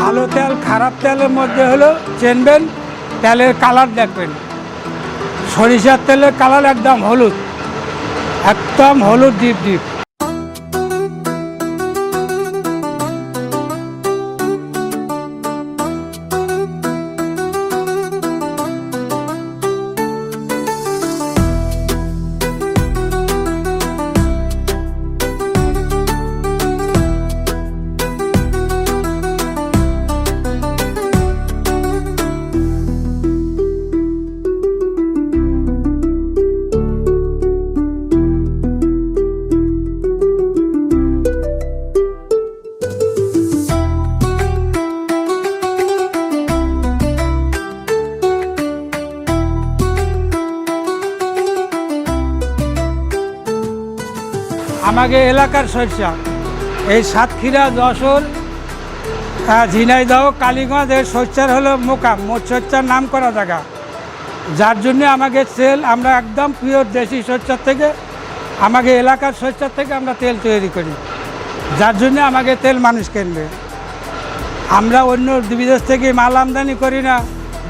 ভালো তেল, খারাপ তেলের মধ্যে হলো চেনবেন, তেলের কালার দেখবেন। সরিষার তেলের কালার একদম হলুদ একদম হলুদ ডিপ ডিপ। আমাকে এলাকার সরিষা। এই সাতক্ষীরা, যশোর ঝিনাইদহ, কালীগঞ্জ এর সরিষার হলো মোকাম। মোট সরিষার নাম করা জায়গা। যার জন্য আমাকে তেল, আমরা একদম পিওর দেশি সরিষার থেকে, আমাকে এলাকার সরিষার থেকে আমরা তেল তৈরি করি। যার জন্য আমাকে তেল মানুষ কিনবে। আমরা অন্য বিদেশ থেকে মাল আমদানি করি না,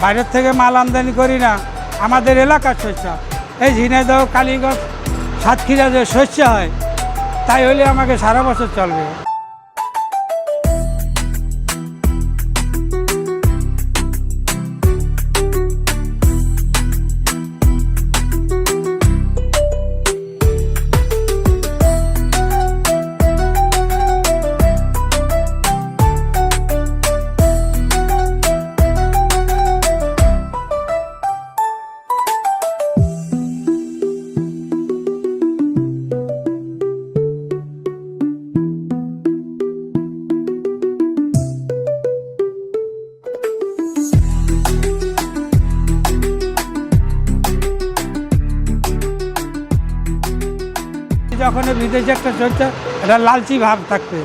বাইরের থেকে মাল আমদানি করি না। আমাদের এলাকার শস্য এই ঝিনাইদহ, কালীগঞ্জ, সাতক্ষীরা যে শস্য হয় তাই হলে আমাকে সারা বছর চলবে। যখন বিদেশে একটা চলছে, এটা লালচি ভাব থাকবে।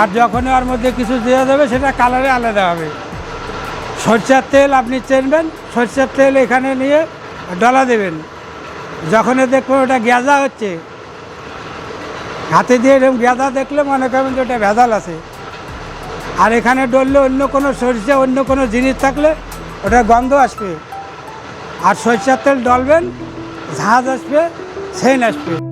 আর যখন ওর মধ্যে কিছু দেওয়া যাবে সেটা কালারে আলাদা হবে। সরষের তেল আপনি চেনবেন, সরষের তেল এখানে নিয়ে ডলা দেবেন। যখন দেখবেন ওটা গ্যাজা হচ্ছে, হাতে দিয়ে এরকম গ্যাদা দেখলে মনে করবেন যে ওটা ভেজাল আছে। আর এখানে ডললে অন্য কোনো সরষে, অন্য কোনো জিনিস থাকলে ওটা গন্ধ আসবে। আর সরষের তেল ডলবেন, ঝাঁজ আসবে সেন আসবে।